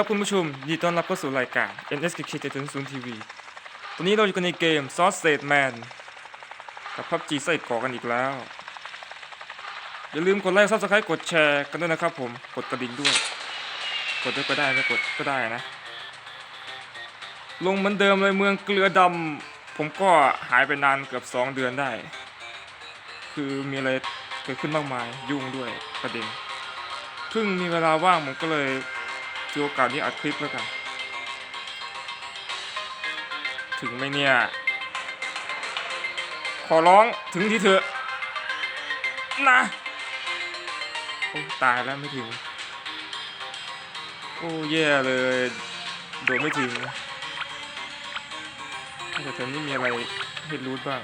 ครับคุณผู้ชมยินดีต้อนรับเข้าสู่รายการ NSKK 7.0 TV ตอนนี้เราอยู่กันในเกม Sausage Man กับ PUBG ไส้กรอกกันอีกแล้ว อย่าลืมกดไลค์ Subscribe กดแชร์กันด้วยนะครับผม กดกระดิ่งด้วย กดด้วยก็ได้ไม่กดก็ได้นะ ลงเหมือนเดิมเลยเมืองเกลือดำผมก็หายไปนานเกือบ 2 เดือนได้ คือมีอะไรเกิดขึ้นมากมายยุ่งด้วยประเด็นเพิ่งมีเวลาว่างผมก็เลย ถือโอกาสนี้อัดคลิปแล้วกัน ถึงไหมเนี่ย ขอร้องถึงที่เถอะนะโอ้ตายแล้วไม่ถึง โอ้แย่เลย โดนไม่ถึงแต่เธอนี่มีอะไรให้รู้บ้าง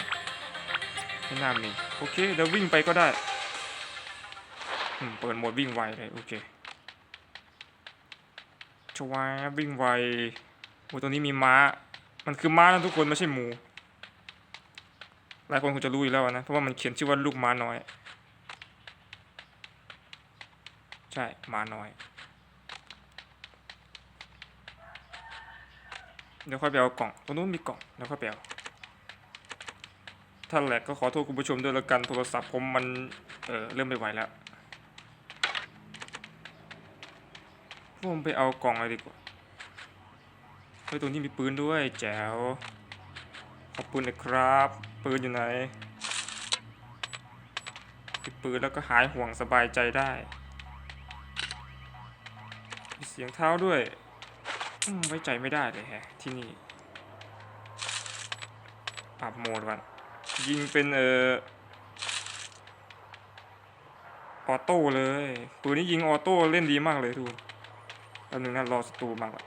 ไม่น่ามีโอเคเดี๋ยววิ่งไปก็ได้ เปิดโหมดวิ่งไวเลย โอเค ชวาวิ่งไวโอ้ตรงนี้มีม้า มันคือม้านะทุกคนไม่ใช่หมู หลายคนคงจะรู้อยู่แล้วนะ เพราะว่ามันเขียนชื่อว่าลูกม้าน้อย ใช่ ม้าน้อย เดี๋ยวค่อยไปเอากล่อง ตรงนู้นมีกล่อง เดี๋ยวค่อยไปเอาถ้าแหลกก็ขอโทษคุณผู้ชมด้วยละกัน โทรศัพท์ผมมัน เออเริ่มไม่ไหวแล้ว ผมไปเอากล่องอะไรดีกว่าเฮ้ยตรงนี้มีปืนด้วยแจ๋วขอบปืนหนะครับ ปืนอยู่ไหนมีปืนแล้วก็หายห่วงสบายใจได้ มีเสียงเท้าด้วยไว้ใจไม่ได้เลยแฮะ ที่นี่ ปรับโหมดวันยิงเป็นเอ่อออโต้เลย ปืนนี้ยิงออโต้เล่นดีมากเลยทุกคน ป๊บนึงนะรอศัตรูมาก่อน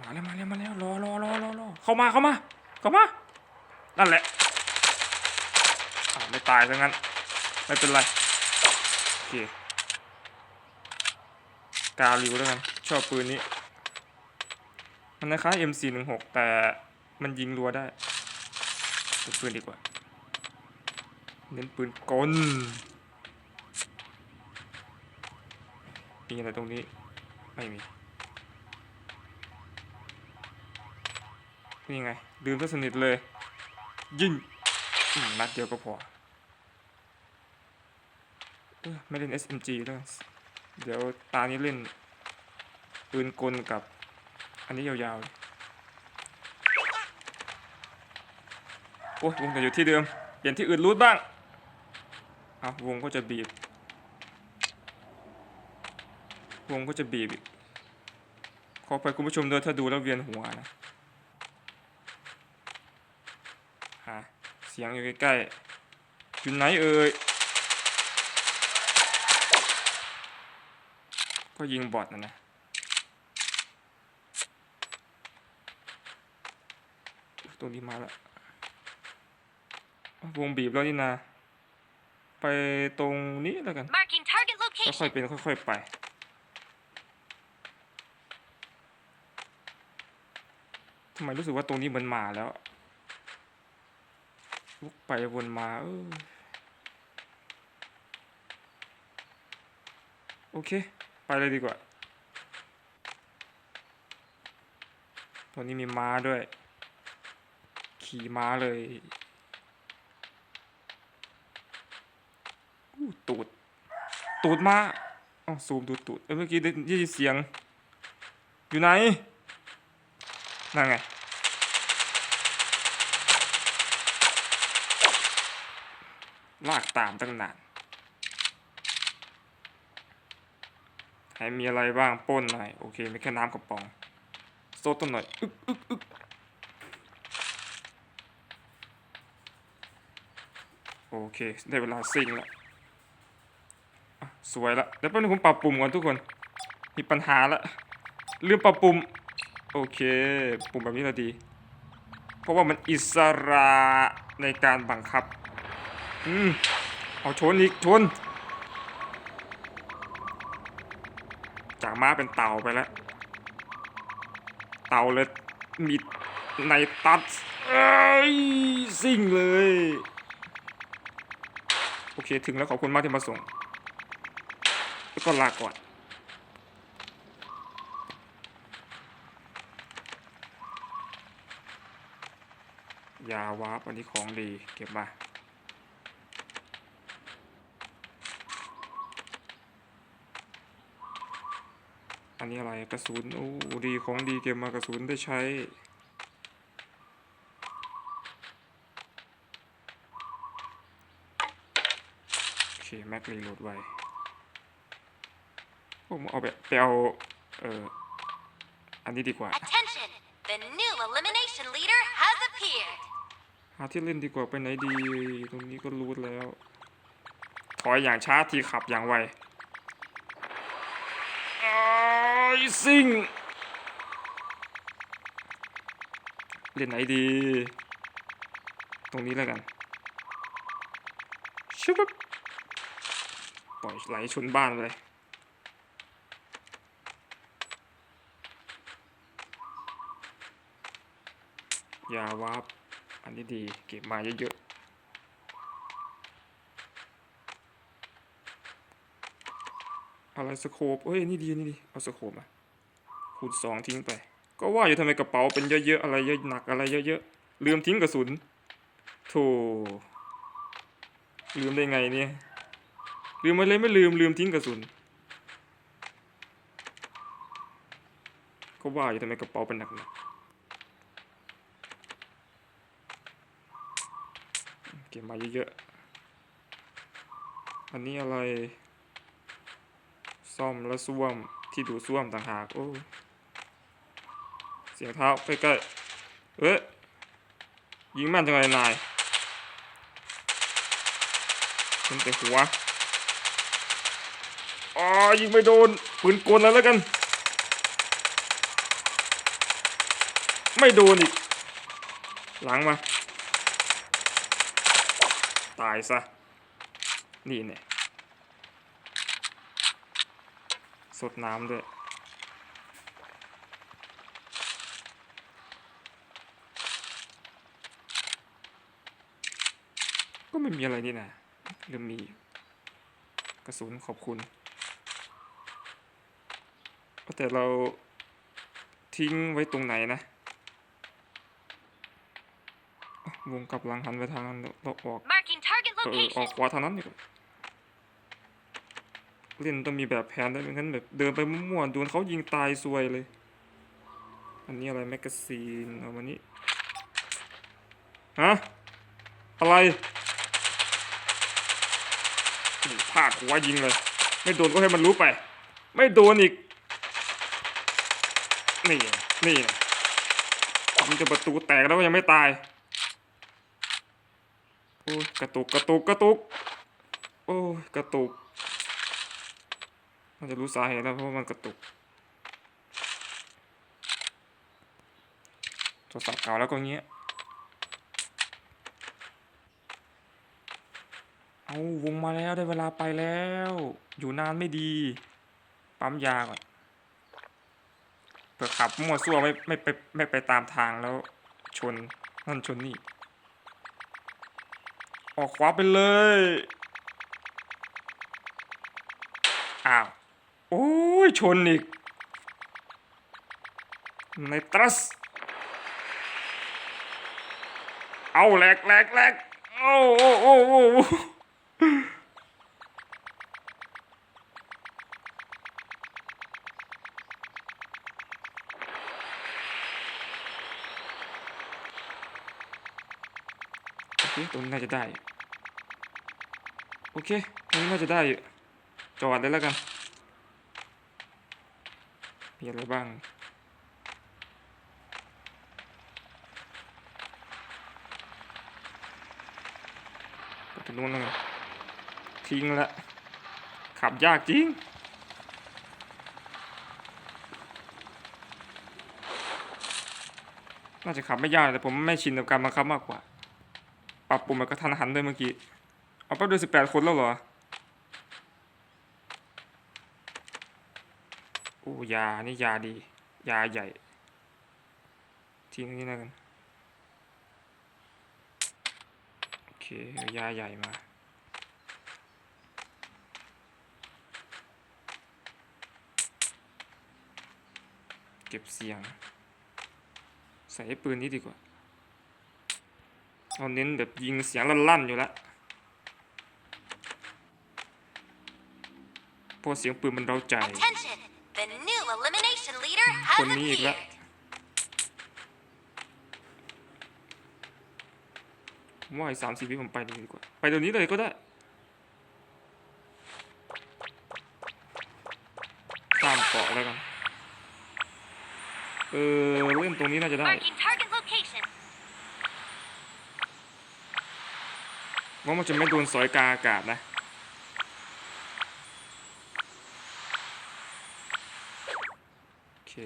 มาแล้วมาแล้วมาแล้วรอรอรอรอรอเข้ามาเข้ามาเข้ามานั่นแหละไม่ตายซะงั้น ไม่เป็นไรโอเคกาลิวแล้วกันชอบปืนนี้ มันคล้ายๆ M416 แต่มันยิงรัวได้เป็นปืนดีกว่า เน้นปืนกลมีอะไรตรงนี้ ไม่มี นี่ไงดืมซะสนิทเลย ยิงนัดเดียวก็พอเออไม่เล่น SMG แล้วเดี๋ยวตานี้เล่น ปืนกลกับ อันนี้ยาวๆ โอ้ยวงแต่อยู่ที่เดิม เปลี่ยนที่อื่นรูดบ้าง เอาวงก็จะบีบ วงก็จะบีบอีก ขอไปคุณผู้ชมด้วยถ้าดูแล้วเวียนหัวนะฮะเสียงอยู่ใกล้ๆอยู่ไหนเอ่ยก็ยิงบอทนะนะตรงนี้มาแล้ววงบีบแล้วนี่นะไปตรงนี้แล้วกัน Marking target ค่ location. อยๆเป็นค่อยๆไป ทำไมรู้สึกว่าตรงนี้มันมาแล้ววกไปวนมาเออโอเค ไปเลยดีกว่าตัวนี้มีม้าด้วย ขี่ม้าเลยตูด ตูดมาอ๋อซูมดูตูดเอ้ยเมื่อกี้ได้ยินเสียง อยู่ไหน นั่นไง ลากตามตั้งนานให้มีอะไรบ้างป้นหน่อย โอเคมีแค่น้ำกระป๋องโซดต้นหน่อยอึกอึกอึกโอเค ได้เวลาซิ่งละสวยละเดี๋ยวแป๊บนึงผมปรับปุ่มก่อนทุกคน มีปัญหาละลืมปรับปุ่ม โอเค ปุ่มแบบนี้ละดี เพราะว่ามันอิสระในการบังคับ เอาชนอีกชน จากม้าเป็นเต่าไปแล้ว เต่าเลยมีในตัดกสิ่งเลย โอเคถึงแล้วขอบคุณมากที่มาส่งก็ลาก่อนยาวาปอันนี้ของดีเก็บมา อันนี้อะไรกระสุนโอ้ดีของดีเก็บมากระสุนได้ใช้ โอเค แม็กรีโหลดไว้ผมเอาไปไปเอาเอ่ออันนี้ดีกว่า Attention! The new elimination leader has appeared. หาที่เล่นดีกว่าไปไหนดี ตรงนี้ก็รู้แล้ว ถอยอย่างช้าทีขับอย่างไวอ้าย ซิงเล่นไหนดี ตรงนี้แล้วกันชุบปล่อยไหลชนบ้านเลยยาวาบอันนี้ดี เก็บมาเยอะ อะไรสโคปเอ้ยนี่ดีนี่ดีเอาสโคปมาคูณสองทิ้งไป ก็ว่าอยู่ทำไมกระเป๋าเป็นเยอะๆอะไรเยอะหนักอะไรเยอะๆลืมทิ้งกระสุนโธ่ลืมได้ไงเนี่ยลืมอะไรไม่ลืมลืมทิ้งกระสุนก็ว่าอยู่ทำไมกระเป๋าเป็นหนักๆเก็บมาเยอะๆอันนี้อะไร ซ่อมและซ่วมที่ดูซ่วมต่างหากโอ้เสียงเท้าใกล้ๆเอ๊ะยิงม่นจังเลยนายเป็นแต่หัวอ๋อยิงไม่โดนปืนกลแล้วแล้วกัน ไม่โดนอีก หลังมา ตายซะ นี่เนี่ยส ดน้ำด้วย ก็ไม่มีอะไรนี่นะเริ่มมี กระสุนขอบคุณ แต่เราทิ้งไว้ตรงไหนนะอะวงกลับหลังหันไปทางนั้นเราเราออก Marking target เออออก location. ขวาทางนั้นดีกว่า เล่นต้องมีแบบแผนด้วยไม่งั้นแบบเดินไปมั่วๆโดนเขายิงตายซวยเลย อันนี้อะไรแมกกาซีนเอามานี่ฮะอะไรพลาดหัวยิงเลย ไม่โดนก็ให้มันรู้ไป ไม่โดนอีก นี่ นี่ไงมันจะประตูแตกแล้วก็ยังไม่ตายโอ้ยกระตุกกระตุกกระตุก โอ้ยกระตุกาจะรู้สาเหตุแล้วเพราะามันกระตุกโทรศัพท์เก่าแล้วก็เงี้ย เอาวงมาแล้วได้เวลาไปแล้ว อยู่นานไม่ดี ปั๊มยาก่อนเผื่อขับมั่วซั่วไม่ไม่ไปไม่ไปตามทางแล้วชนนั่นชนนี่ ออกขวาไปเลย อ้าว โอ้ย ชนอีก ในตรัส เอาแหลกแหลกแหลกโอ้โอ้โอ้โอ้โอ้โอเคตรงนี้น่าจะได้ โอเคตรงนี้น่าจะได้อยู่จอดเลยแล้วกัน มีอะไรบ้าง ไปตรงนู้นแล้วกันทิ้งละขับยากจริงน่าจะขับไม่ยากแต่ผมไม่ชินกับการบังคับมากกว่า ปรับปุ่มมันก็ทันหันด้วยเมื่อกี้ เอาแป๊บเดียสิบแปดคนแล้วเหรอ โอ้ ยา นี่ยาดี ยาใหญ่ ทิ้งนี่แล้วกัน โอเคยาใหญ่มา เก็บเสียง ใส่ปืนนี้ดีกว่าเราเน้นแบบยิงเสียงลั่นๆอยู่แล้วเพราะเสียงปืนมันเราใจ The new elimination leader has Con Nhi appeared. ละผมว่าอีกสามสี่วิผมไปเลยดีกว่า ไปเดี๋ยวนี้เลยก็ได้ข้ามเกาะแล้วกัน เออเล่นตรงนี้น่าจะได้ Marking target location. ว่ามันจะไม่โดนสอยกลางอากาศนะ โอ เค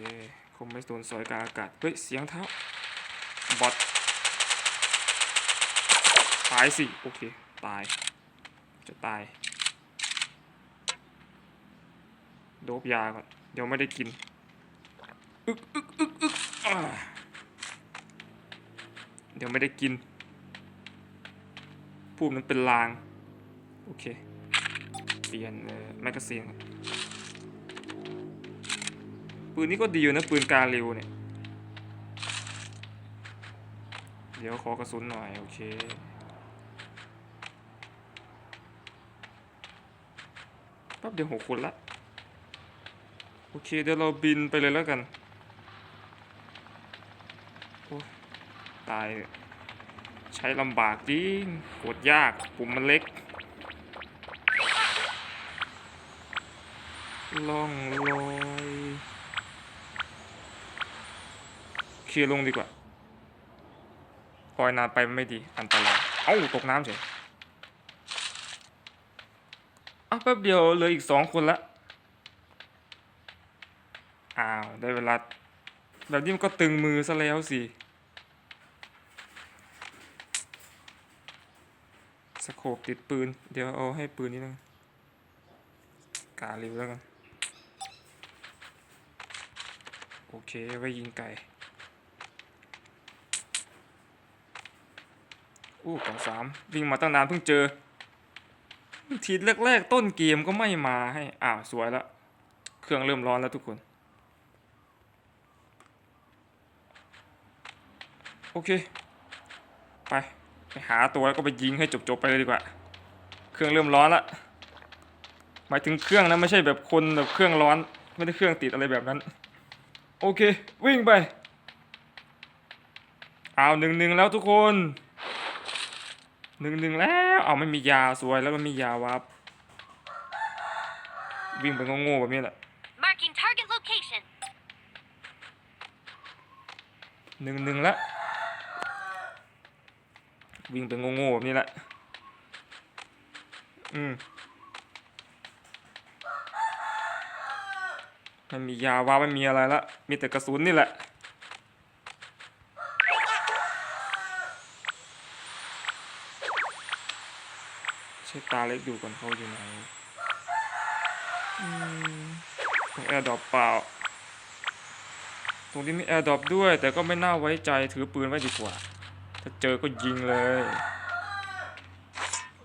คงไม่โดนสอยกลางอากาศ เฮ้ย เสียงเท้าบอทตายสิ โอเค ตาย จะตาย โดบยาก่อน เดี๋ยวไม่ได้กิน อึกอึกอึกอึกอเดี๋ยวไม่ได้กินพูดมันเป็นลาง โอเค เปลี่ยนแมกกาซีน ปืนนี้ก็ดีอยู่นะ ปืนกาเร็วเนี่ย เดี๋ยวขอกระสุนหน่อย โอเคแป๊บเดียวหกคนละ โอเค เดี๋ยวเราบินไปเลยแล้วกันโอ้ตาย ใช้ลำบากจริงกดยากปุ่มมันเล็กล่องลอย เคลียร์ลงดีกว่าปล่อยนานไปมันไม่ดี อันตราย เอ้า ตกน้ำเฉยอะแป๊บเดียวเหลืออีกสองคนละ อ้าว ได้เวลา แบบนี้มันก็ตึงมือซะแล้วสิ สโคปติดปืน เดี๋ยวเอาให้ปืนนี้นะกาลิวแล้วกัน โอเค ไว้ยิงไก่ อู้กองสามวิ่งมาตั้งนานเพิ่งเจอ ทีแรกๆต้นเกมก็ไม่มาให้ อ้าวสวยล้วเครื่องเริ่มร้อนแล้วทุกคน โอเค ไป ไปหาตัวแล้วก็ไปยิงให้จบๆไปเลยดีกว่า เครื่องเริ่มร้อนละ หมายถึงเครื่องนะไม่ใช่แบบคนแบบเครื่องร้อน ไม่ได้เครื่องติดอะไรแบบนั้น โอเค วิ่งไป เอาหนึ่งหนึ่งแล้วทุกคน หนึ่งหนึ่งแล้วเอาไม่มียาสวยแล้วมันมียาวับวิ่งไปโง่ๆแบบนี้แหละ Marking target location. หนึ่งหนึ่งแล้ววิ่งไปโง่ๆแบบนี้แหละ อืมไม่มียาวาไม่มีอะไรละ มีแต่กระสุนนี่แหละ ใช้ตาเล็กดูก่อนเขาอยู่ไหนอืมตรงแอร์ดรอปเปล่า ตรงนี้มีแอร์ดรอปด้วย แต่ก็ไม่น่าไว้ใจถือปืนไว้ดีกว่า ถ้าเจอก็ยิงเลย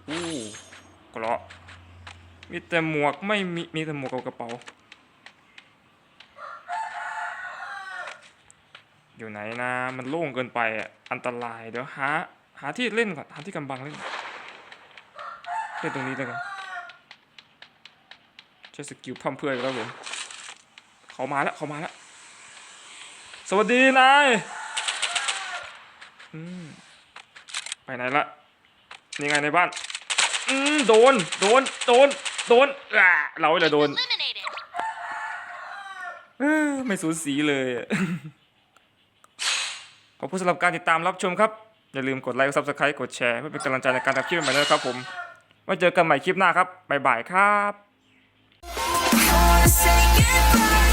อู้เกราะมีแต่หมวกไม่มีมีแต่หมวกกับกระเป๋า อยู่ไหนนะ มันโล่งเกินไปอะอันตรายเดี๋ยวหาหาที่เล่นก่อนหาที่กำบังเล่นก่อน เล่นตรงนี้แล้วกันใช้สกิลพั่มเพื่อยแล้วผมเขามาแล้วเขามาแล้วสวัสดีนายอืมไปไหนละนี่ไงในบ้านอืมโดน โดน โดน โดนอ่าเราจะโดนไม่สูสีเลยขอบคุณสำหรับการติดตามรับชมครับ อย่าลืมกดไลค์กดซับสไครต์กดแชร์ เพื่อเป็นกำลังใจในการทำคลิปใหม่ๆนะครับผม ไว้เจอกันใหม่คลิปหน้าครับบ๊ายบายครับ wanna say goodbye